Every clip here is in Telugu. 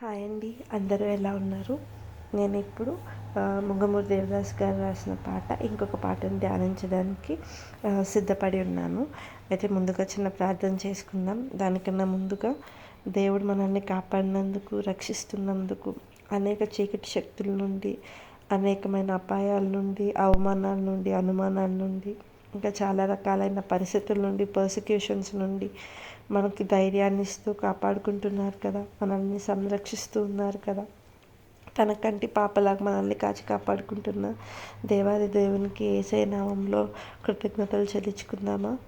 హాయ్ అండి అందరూ ఎలా ఉన్నారు? నేను ఇప్పుడు ముంగమూరు దేవదాస్ గారు రాసిన పాట ఇంకొక పాటను ధ్యానించడానికి సిద్ధపడి ఉన్నాను. అయితే ముందుగా చిన్న ప్రార్థన చేసుకుందాం. దానికన్నా ముందుగా దేవుడు మనల్ని కాపాడినందుకు రక్షిస్తున్నందుకు అనేక చీకటి శక్తుల నుండి అనేకమైన అపాయాల నుండి అవమానాల నుండి అనుమానాల నుండి ఇంకా చాలా రకాలైన పరిస్థితుల నుండి పర్సిక్యూషన్స్ నుండి మనకి ధైర్యాన్ని ఇస్తూ కాపాడుకుంటున్నారు కదా. మనల్ని సంరక్షిస్తూ ఉన్నారు కదా. తన కంటి పాపలాగా మనల్ని కాచి కాపాడుకుంటున్న దేవాది దేవునికి ఏసై నామంలో కృతజ్ఞతలు చెల్లించుకుందామా?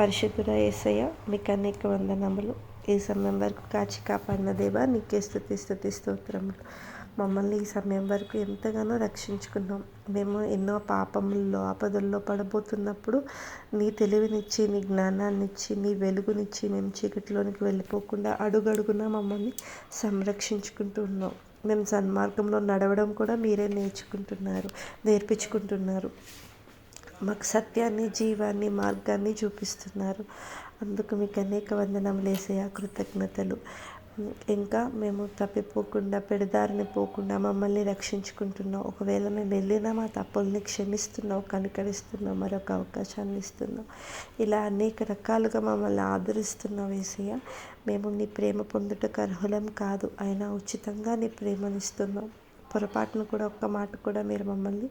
పరిశుద్ధుడ ఏసయ్య మీకు అనేక వందనములు. ఈ సమయం వరకు కాచి కాపాడిన దేవా నీకే స్థుతి స్థుతి స్తోత్రములు. మమ్మల్ని ఈ సమయం వరకు ఎంతగానో రక్షించుకున్నాం. మేము ఎన్నో పాపముల్లో ఆపదల్లో పడబోతున్నప్పుడు నీ తెలివినిచ్చి నీ జ్ఞానాన్నిచ్చి నీ వెలుగునిచ్చి మేము చీకటిలోనికి వెళ్ళిపోకుండా అడుగడుగునా మమ్మల్ని సంరక్షించుకుంటూ ఉన్నాం. మేము సన్మార్గంలో నడవడం కూడా మీరే నేర్చుకుంటున్నారు నేర్పించుకుంటున్నారు. మాకు సత్యాన్ని జీవాన్ని మార్గాన్ని చూపిస్తున్నారు. అందుకు మీకు అనేక వందనములు వేసే కృతజ్ఞతలు. ఇంకా మేము తప్పిపోకుండా పెడదారిని పోకుండా మమ్మల్ని రక్షించుకుంటున్నాం. ఒకవేళ మేము వెళ్ళినా మా తప్పుల్ని క్షమిస్తున్నావు కనికరిస్తున్నావు మరొక అవకాశాన్ని ఇస్తున్నావు ఇలా అనేక రకాలుగా మమ్మల్ని ఆదరిస్తున్నావు వేసయ్య మేము నీ ప్రేమ పొందుటకు అర్హులం కాదు. అయినా ఉచితంగా నీ ప్రేమనిస్తున్నావు పొరపాటును కూడా ఒక్క మాట కూడా మీరు మమ్మల్ని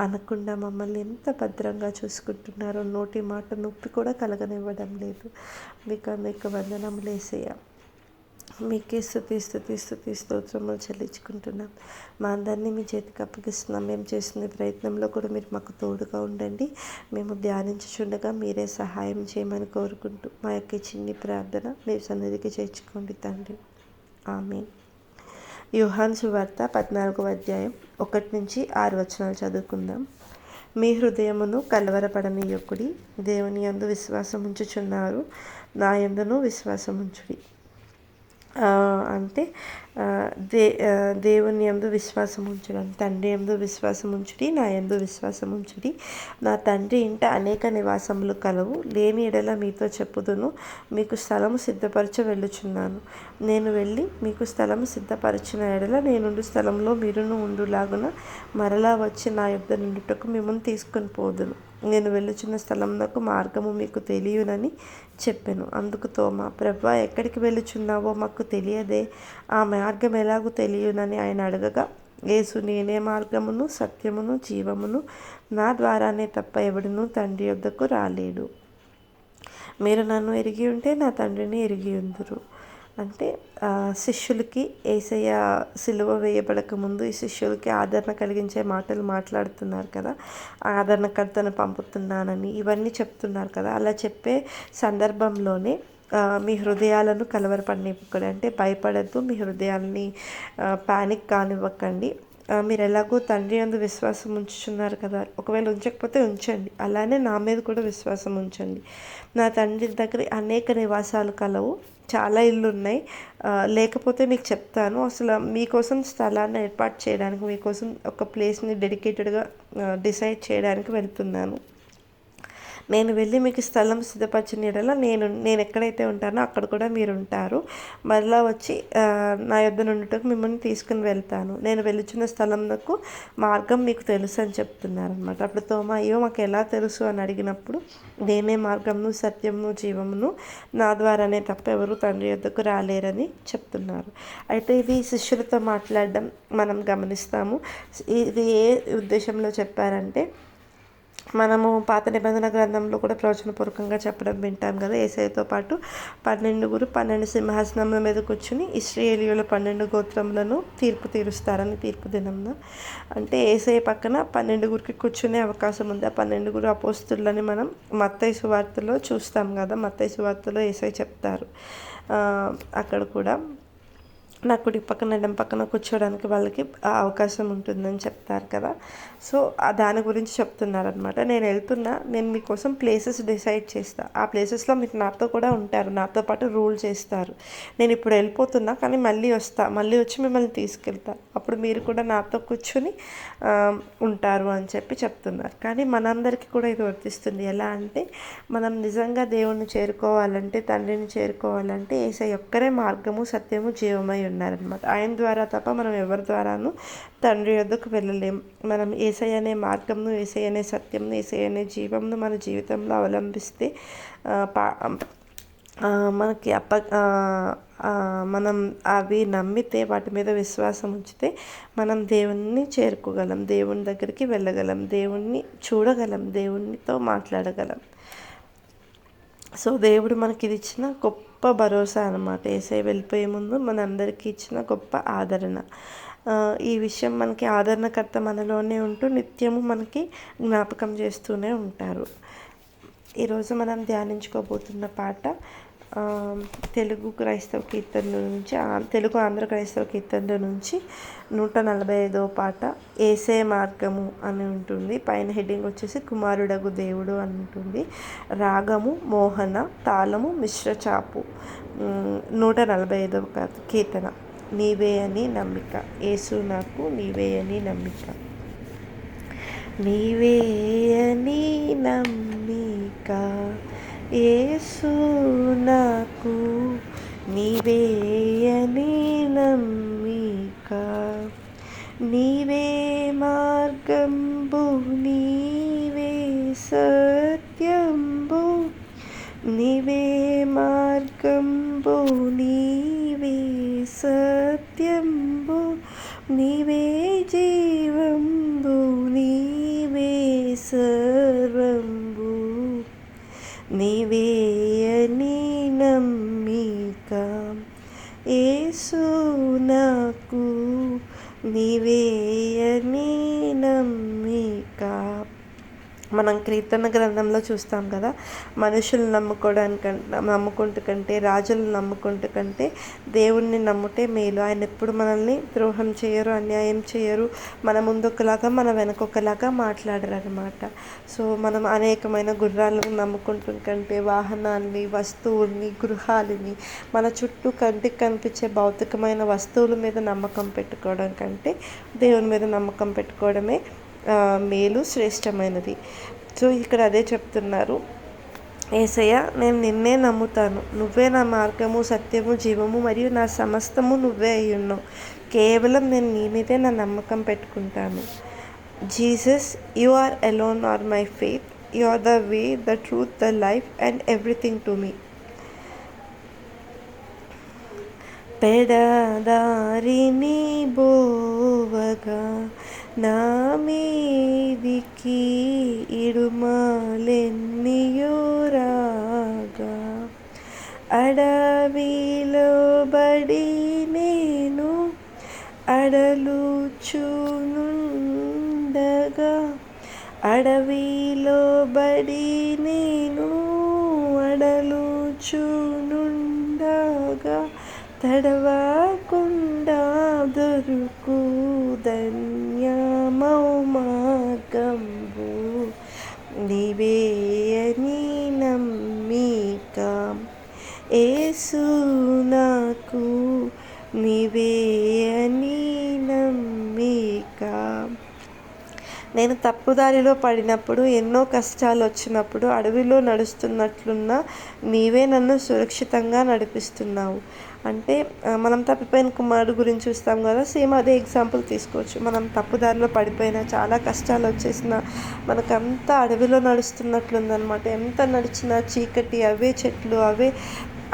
అనకుండా మమ్మల్ని ఎంత భద్రంగా చూసుకుంటున్నారో నోటి మాట నొప్పి కూడా కలగనివ్వడం లేదు. మీకు మీకు వందనములు వేసేయ మీకే స్థుతి స్థుతి స్థుతి స్తోత్రములు చెల్లించుకుంటున్నాం. మా అందరినీ మీ చేతికి అప్పగిస్తున్నాం. మేము చేస్తున్న ప్రయత్నంలో కూడా మీరు మాకు తోడుగా ఉండండి. మేము ధ్యానించుచుండగా మీరే సహాయం చేయమని కోరుకుంటూ మా యొక్క చిన్ని ప్రార్థన మీ సన్నిధికి చేర్చుకోండి తండ్రి. ఆమె యుహాన్ సువార్త పద్నాలుగవ అధ్యాయం ఒకటి నుంచి ఆరు వచనాలు చదువుకుందాం. మీ హృదయమును కలవరపడనీయకుడి దేవుని యందు విశ్వాసం ఉంచుచున్నారు నా ఎందును విశ్వాసం ఉంచుడి అంటే దే దేవుని ఎందు విశ్వాసం ఉంచడం తండ్రి ఎందు విశ్వాసం ఉంచుడి నా ఎందు విశ్వాసం ఉంచుడి. నా తండ్రి ఇంట అనేక నివాసములు కలవు. లేని ఎడల మీతో చెప్పుదును. మీకు స్థలము సిద్ధపరచ వెళ్ళుచున్నాను. నేను వెళ్ళి మీకు స్థలము సిద్ధపరచిన ఎడల నేనుండు స్థలంలో మీరును ఉండులాగున మరలా వచ్చి నా యొద్ద నుండుటకు మిమ్మల్ని తీసుకొని పోదును. నేను వెళ్ళుచున్న స్థలంలో మార్గము మీకు తెలియనని చెప్పాను. అందుకు తోమ ప్రభా ఎక్కడికి వెళ్ళుచున్నావో మాకు తెలియదే. ఆ మార్గం ఎలాగో తెలియనని ఆయన అడగగా యేసు నేనే మార్గమును సత్యమును జీవమును. నా ద్వారానే తప్ప ఎవడును తండ్రి యొద్దకు రాలేడు. మీరు నన్ను ఎరిగి ఉంటే నా తండ్రిని ఎరిగి ఉందురు. అంటే శిష్యులకి ఏసయ్య సిలువ వేయబడక ముందు ఈ శిష్యులకి ఆదరణ కలిగించే మాటలు మాట్లాడుతున్నారు కదా. ఆదరణకర్తను పంపుతున్నానని ఇవన్నీ చెప్తున్నారు కదా. అలా చెప్పే సందర్భంలోనే మీ హృదయాలను కలవరపడనివ్వకండి. అంటే భయపడద్దు. మీ హృదయాల్ని ప్యానిక్ కానివ్వకండి. మీరు ఎలాగో తండ్రి అందు విశ్వాసం ఉంచుచున్నారు కదా. ఒకవేళ ఉంచకపోతే ఉంచండి. అలానే నా మీద కూడా విశ్వాసం ఉంచండి. నా తండ్రి దగ్గర అనేక నివాసాలు కలవు. చాలా ఇల్లు ఉన్నాయి లేకపోతే మీకు చెప్తాను. అసలు మీకోసం స్థలాన్ని ఏర్పాటు చేయడానికి మీకోసం ఒక ప్లేస్ని డెడికేటెడ్గా డిసైడ్ చేయడానికి వెళ్తున్నాను. నేను వెళ్ళి మీకు స్థలం సిద్ధపరిచిన ఎడల నేను నేను ఎక్కడైతే ఉంటానో అక్కడ కూడా మీరు ఉంటారు. మరలా వచ్చి నా యొద్ద నుండుటకు మిమ్మల్ని తీసుకుని వెళ్తాను. నేను వెళ్ళుచున్న స్థలంకు మార్గం మీకు తెలుసు అని చెప్తున్నారనమాట అప్పుడు తోమ అయ్యో మాకు ఎలా తెలుసు అని అడిగినప్పుడు నేనే మార్గమును సత్యమును జీవమును నా ద్వారానే తప్ప ఎవరు తండ్రి యొద్దకు రాలేరని చెప్తున్నారు. అయితే ఇది శిష్యులతో మాట్లాడడం మనం గమనిస్తాము. ఇది ఏ ఉద్దేశంలో చెప్పారంటే మనము పాత నిబంధన గ్రంథంలో కూడా ప్రవచనపూర్వకంగా చెప్పడం వింటాం కదా. ఏసైతో పాటు పన్నెండుగురు పన్నెండు సింహాసనముల మీద కూర్చుని ఇస్రాయేలీయుల పన్నెండు గోత్రములను తీర్పు తీరుస్తారని తీర్పు దినంలో అంటే ఏసై పక్కన పన్నెండుగురికి కూర్చునే అవకాశం ఉంది. ఆ పన్నెండుగురు అపోస్తులని మనం మత్తయ్య సువార్తలో చూస్తాం కదా. మత్తయ్య సువార్తలో ఏసై చెప్తారు. అక్కడ కూడా నా కుడి పక్కన ఎడం పక్కన కూర్చోవడానికి వాళ్ళకి అవకాశం ఉంటుందని చెప్తారు కదా. సో దాని గురించి చెప్తున్నారనమాట నేను వెళ్తున్నా నేను మీకోసం ప్లేసెస్ డిసైడ్ చేస్తా. ఆ ప్లేసెస్లో మీరు నాతో కూడా ఉంటారు నాతో పాటు రూల్ చేస్తారు. నేను ఇప్పుడు వెళ్ళిపోతున్నా కానీ మళ్ళీ వస్తా మళ్ళీ వచ్చి మిమ్మల్ని తీసుకెళ్తా. అప్పుడు మీరు కూడా నాతో కూర్చొని ఉంటారు అని చెప్పి చెప్తున్నారు. కానీ మనందరికీ కూడా ఇది వర్తిస్తుంది. ఎలా అంటే మనం నిజంగా దేవుణ్ణి చేరుకోవాలంటే తండ్రిని చేరుకోవాలంటే ఏసై ఒక్కరే మార్గము సత్యము జీవమై అన్నారనమాట. ఆయన ద్వారా తప్ప మనం ఎవరి ద్వారాను తండ్రి వద్దకు వెళ్ళలేం. మనం ఏసై అనే మార్గంను ఏసై అనే సత్యంను ఏసై అనే జీవంను మన జీవితంలో అవలంబిస్తే పా మనకి అప్ప మనం అవి నమ్మితే వాటి మీద విశ్వాసం ఉంచితే మనం దేవుణ్ణి చేరుకోగలం దేవుని దగ్గరికి వెళ్ళగలం దేవుణ్ణి చూడగలం దేవునితో మాట్లాడగలం. సో దేవుడు మనకి ఇది ఇచ్చిన గొప్ప గొప్ప భరోసా అనమాట ఏసై వెళ్ళిపోయే ముందు మన అందరికీ ఇచ్చిన గొప్ప ఆదరణ. ఈ విషయం మనకి ఆదరణకర్త మనలోనే ఉంటూ నిత్యము మనకి జ్ఞాపకం చేస్తూనే ఉంటారు. ఈరోజు మనం ధ్యానించుకోబోతున్న పాట తెలుగు క్రైస్తవ కీర్తనల నుంచి తెలుగు ఆంధ్ర క్రైస్తవ కీర్తనల నుంచి నూట నలభై ఐదో పాట ఏసే మార్గము అని ఉంటుంది. పైన హెడ్డింగ్ వచ్చేసి కుమారుడగు దేవుడు అని ఉంటుంది. రాగము మోహన తాళము మిశ్రచాపు నూట నలభై ఐదవ కీర్తన. నీవే అని నమ్మిక. ఏసు నాకు నీవే అని నమ్మిక. నీవే అని నమ్మిక. ఏసు నాకు నీవే అని నమ్మిక నీవే మార్గంబు నీవే సత్యంబు నీవే మార్గంబు నీవే సత్యంబు నివేయని నమ్మిక. ఏసు నాకు నీవే అని నమ్మిక మనం కీర్తన గ్రంథంలో చూస్తాం కదా మనుషులు నమ్ముకోవడానికంటే నమ్ముకుంటు కంటే రాజులను నమ్ముకుంటు కంటే దేవుణ్ణి నమ్ముటే మేలు. ఆయన ఎప్పుడు మనల్ని ద్రోహం చేయరు అన్యాయం చేయరు. మన ముందు ఒకలాగా మన వెనక ఒకలాగా మాట్లాడరు అనమాట సో మనం అనేకమైన గుర్రాలను నమ్ముకుంటు కంటే వాహనాన్ని వస్తువుల్ని గృహాలని మన చుట్టూ కంటికి కనిపించే భౌతికమైన వస్తువుల మీద నమ్మకం పెట్టుకోవడం కంటే దేవుని మీద నమ్మకం పెట్టుకోవడమే మేలు శ్రేష్టమైనది. సో ఇక్కడ అదే చెప్తున్నారు. ఏసయ్య నేను నిన్నే నమ్ముతాను. నువ్వే నా మార్గము సత్యము జీవము మరియు నా సమస్తము నువ్వే అయి ఉన్నావు. కేవలం నేను నీ మీదే నా నమ్మకం పెట్టుకుంటాను. Jesus you are alone are my faith. You are the way the truth the life and everything to me. పెడదారిని బోవగా నా మీదికి ఇడుమాలెన్నియోరాగా అడవిలో బడి నేను అడలుచునుండగా అడవిలో బడి నేను అడలుచునుండగా తడవకుండా దొరుకు మార్గంబు నివేయని నమ్మిక. ఏసు నాకు నివేయని నమ్మిక. నేను తప్పుదారిలో పడినప్పుడు ఎన్నో కష్టాలు వచ్చినప్పుడు అడవిలో నడుస్తున్నట్లున్న నీవే నన్ను సురక్షితంగా నడిపిస్తున్నావు. అంటే మనం తప్పిపోయిన కుమారుడు గురించి చూస్తాం కదా సేమ్ అదే ఎగ్జాంపుల్ తీసుకోవచ్చు. మనం తప్పుదారిలో పడిపోయినా చాలా కష్టాలు వచ్చేసిన మనకంతా అడవిలో నడుస్తున్నట్లుందనమాట ఎంత నడిచినా చీకటి అవే చెట్లు అవే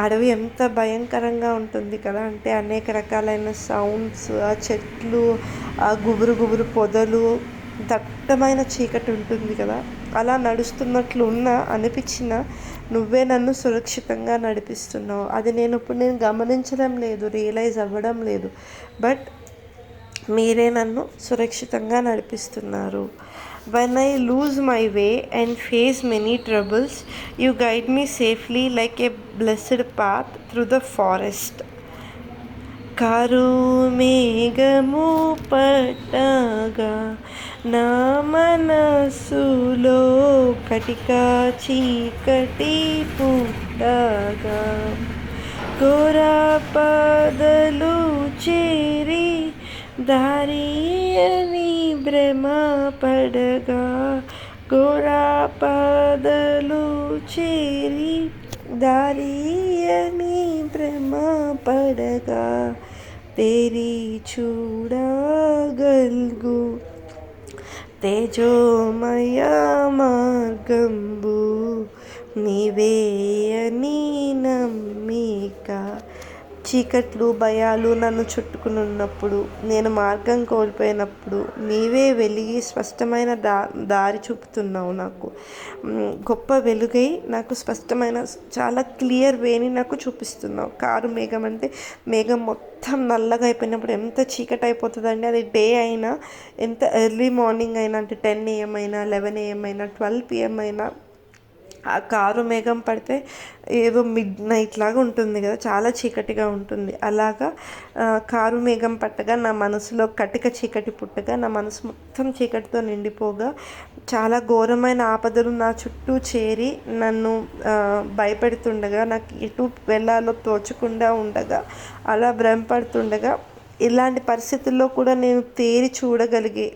అడవి ఎంత భయంకరంగా ఉంటుంది కదా. అంటే అనేక రకాలైన సౌండ్స్ ఆ చెట్లు ఆ గుబురు గుబురు పొదలు దట్టమైన చీకటి ఉంటుంది కదా. అలా నడుస్తున్నట్లు ఉన్నా అనిపించిన నువ్వే నన్ను సురక్షితంగా నడిపిస్తున్నావు. అది నేను ఇప్పుడు నేను గమనించడం లేదు రియలైజ్ అవ్వడం లేదు. బట్ మీరే నన్ను సురక్షితంగా నడిపిస్తున్నారు. When I lose my way and face many troubles you guide me safely like a blessed path through the forest car మేఘము పట్టగా నా మనసులో కటికా చీకటి పుట్టగా ఘోరాపదలు చేరి దారి అని భ్రమ పడగా ఘోరాపదలు చేరి దారి అని భ్రమ పడగా तेरी చూడగల్గు తేజోమయ మార్గంబు నీవే అని నమ్మిక చీకట్లు భయాలు నన్ను చుట్టుకుని ఉన్నప్పుడు నేను మార్గం కోల్పోయినప్పుడు నీవే వెలిగి స్పష్టమైన దా దారి చూపుతున్నావు నాకు. గొప్ప వెలుగై నాకు స్పష్టమైన చాలా క్లియర్ వేని నాకు చూపిస్తున్నావు. కారు మేఘం అంటే మేఘం మొత్తం నల్లగా అయిపోయినప్పుడు ఎంత చీకటి అయిపోతుందండి అది డే అయినా ఎంత ఎర్లీ మార్నింగ్ అయినా అంటే టెన్ ఏఎం అయినా లెవెన్ ఏఎం అయినా ట్వెల్వ్ పిఎం అయినా ఆ కారు మేఘం పడితే ఏదో మిడ్ నైట్ లాగా ఉంటుంది కదా చాలా చీకటిగా ఉంటుంది. అలాగా కారు మేఘం పట్టగా నా మనసులో కటిక చీకటి పుట్టగా నా మనసు మొత్తం చీకటితో నిండిపోగా చాలా ఘోరమైన ఆపదలు నా చుట్టూ చేరి నన్ను భయపెడుతుండగా నాకు ఎటు వెళ్ళాలో తోచకుండా ఉండగా అలా భ్రమపడుతుండగా ఇలాంటి పరిస్థితుల్లో కూడా నేను తేరి చూడగలిగే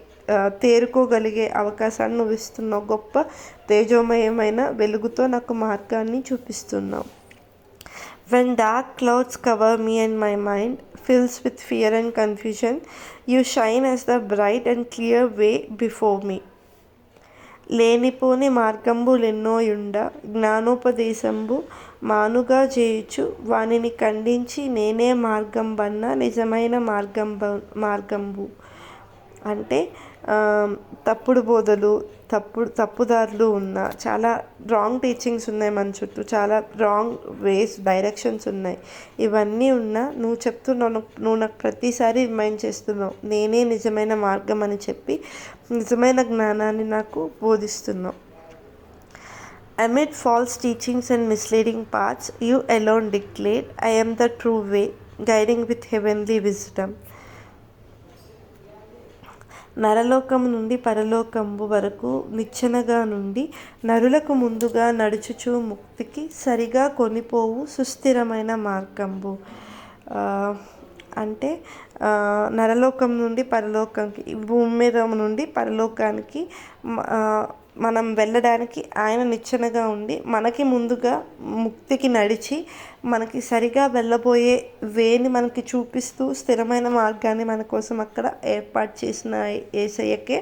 తేరుకోగలిగే అవకాశాన్ని నువ్వు ఇస్తున్నావు గొప్ప తేజోమయమైన వెలుగుతో నాకు మార్గాన్ని చూపిస్తున్నావు. When dark clouds cover me and my mind fills with fear and confusion you shine as the bright and clear way before me లేనిపోని మార్గంబులెన్నోయుండ జ్ఞానోపదేశంబు మానుగా చేయుచు వానిని ఖండించి నేనే మార్గం బన్న నిజమైన మార్గం మార్గంబు. అంటే తప్పుడు బోధలు తప్పుడు తప్పుదారులు ఉన్న చాలా రాంగ్ టీచింగ్స్ ఉన్నాయి మన చుట్టూ చాలా రాంగ్ వేస్ డైరెక్షన్స్ ఉన్నాయి. ఇవన్నీ ఉన్నా నువ్వు చెప్తున్నావు నువ్వు నాకు ప్రతిసారి రిమైండ్ చేస్తున్నావు. నేనే నిజమైన మార్గం అని చెప్పి నిజమైన జ్ఞానాన్ని నాకు బోధిస్తున్నావు. Amid false teachings and misleading parts you alone declare I am the true way guiding with heavenly wisdom నరలోకము నుండి పరలోకంబు వరకు నిచ్చెనగా నుండి నరులకు ముందుగా నడుచుచు ముక్తికి సరిగా కొనిపోవు సుస్థిరమైన మార్గంబు. అంటే నరలోకం నుండి పరలోకంకి భూమి మీద నుండి పరలోకానికి మనం వెళ్ళడానికి ఆయన నిచ్చెనగా ఉండి మనకి ముందుగా ముక్తికి నడిచి మనకి సరిగా వెళ్ళబోయే వేని మనకి చూపిస్తూ స్థిరమైన మార్గాన్ని మన కోసం అక్కడ ఏర్పాటు చేసిన ఏసయ్యకే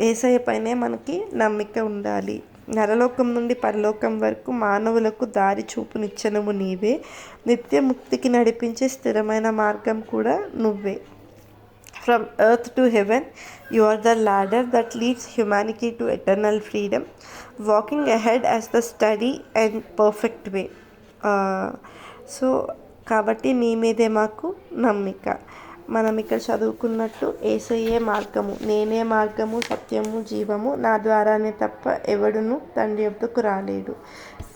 ఏసయ్య పైనే మనకి నమ్మిక ఉండాలి. నరలోకం నుండి పరలోకం వరకు మానవులకు దారి చూపు చూపునిచ్చనము నీవే. నిత్యముక్తికి నడిపించే స్థిరమైన మార్గం కూడా నువ్వే. From earth to heaven you are the ladder that leads humanity to eternal freedom walking ahead as the steady and perfect way so కాబట్టి నీ మీదే మాకు నమ్మిక. మనం ఇక్కడ చదువుకున్నట్టు ఏసయ్యే మార్గము నేనే మార్గము సత్యము జీవము. నా ద్వారానే తప్ప ఎవడును తండ్రి వద్దకు రాలేడు.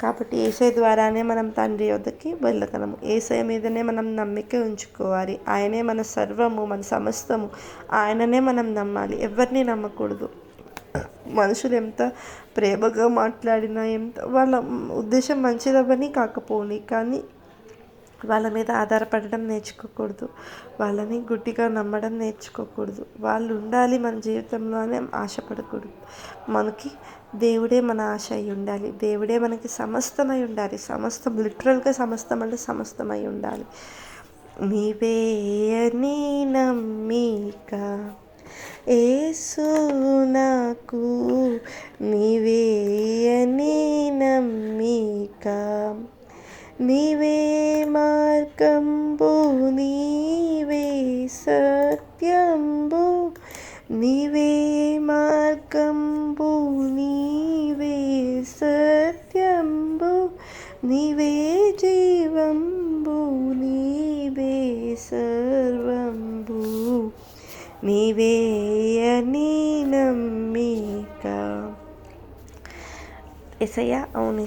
కాబట్టి ఏసై ద్వారానే మనం తండ్రి వద్దకి వెళ్ళగలము. ఏసై మీదనే మనం నమ్మిక ఉంచుకోవాలి. ఆయనే మన సర్వము మన సమస్తము. ఆయననే మనం నమ్మాలి. ఎవరిని నమ్మకూడదు. మనుషులు ఎంత ప్రేమగా మాట్లాడినా ఎంత వాళ్ళ ఉద్దేశం మంచిదవ్వని కాకపోని కానీ వాళ్ళ మీద ఆధారపడడం నేర్చుకోకూడదు. వాళ్ళని గుడ్డిగా నమ్మడం నేర్చుకోకూడదు. వాళ్ళు ఉండాలి మన జీవితంలో అని ఆశపడకూడదు. మనకి దేవుడే మన ఆశ అయి ఉండాలి. దేవుడే మనకి సమస్తమై ఉండాలి. సమస్తం లిటరల్గా సమస్తం అంటే సమస్తమై ఉండాలి. నీవే అని నమ్మి సర్వంబు మీవేయని నమ్మిక. ఎసయ్య అవును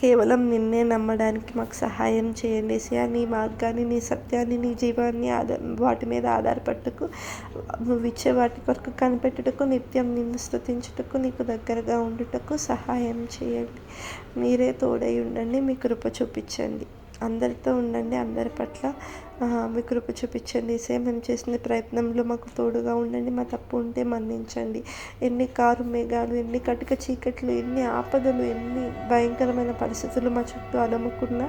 కేవలం నిన్నే నమ్మడానికి మాకు సహాయం చేయండి ఎసయ్య నీ మార్గాన్ని నీ సత్యాన్ని నీ జీవాన్ని ఆధార వాటి మీద ఆధారపడుటకు నువ్వు ఇచ్చే వాటి కొరకు కనిపెట్టుటకు నిత్యం నిన్ను స్థుతించుటకు నీకు దగ్గరగా ఉండుటకు సహాయం చేయండి. మీరే తోడై ఉండండి మీ కృప చూపించండి. అందరితో ఉండండి అందరి పట్ల మీ కృప చూపించండి. సేమ్ మేము చేసిన ప్రయత్నంలో మాకు తోడుగా ఉండండి మా తప్పు ఉంటే మన్నించండి. ఎన్ని కారు మేఘాలు ఎన్ని కటిక చీకట్లు ఎన్ని ఆపదలు ఎన్ని భయంకరమైన పరిస్థితులు మా చుట్టూ అలముకున్నా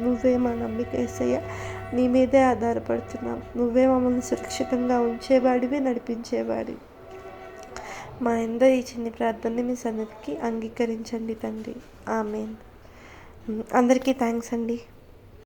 నువ్వే మా నమ్మిక వేసయ్య నీ మీదే ఆధారపడుతున్నాం. నువ్వే మమ్మల్ని సురక్షితంగా ఉంచేవాడివి నడిపించేవాడి మా ఎందరో ఈ చిన్ని ప్రార్థనని మీ సన్నిధికి అంగీకరించండి తండ్రి. ఆమెన్. అందరికీ థ్యాంక్స్ అండి.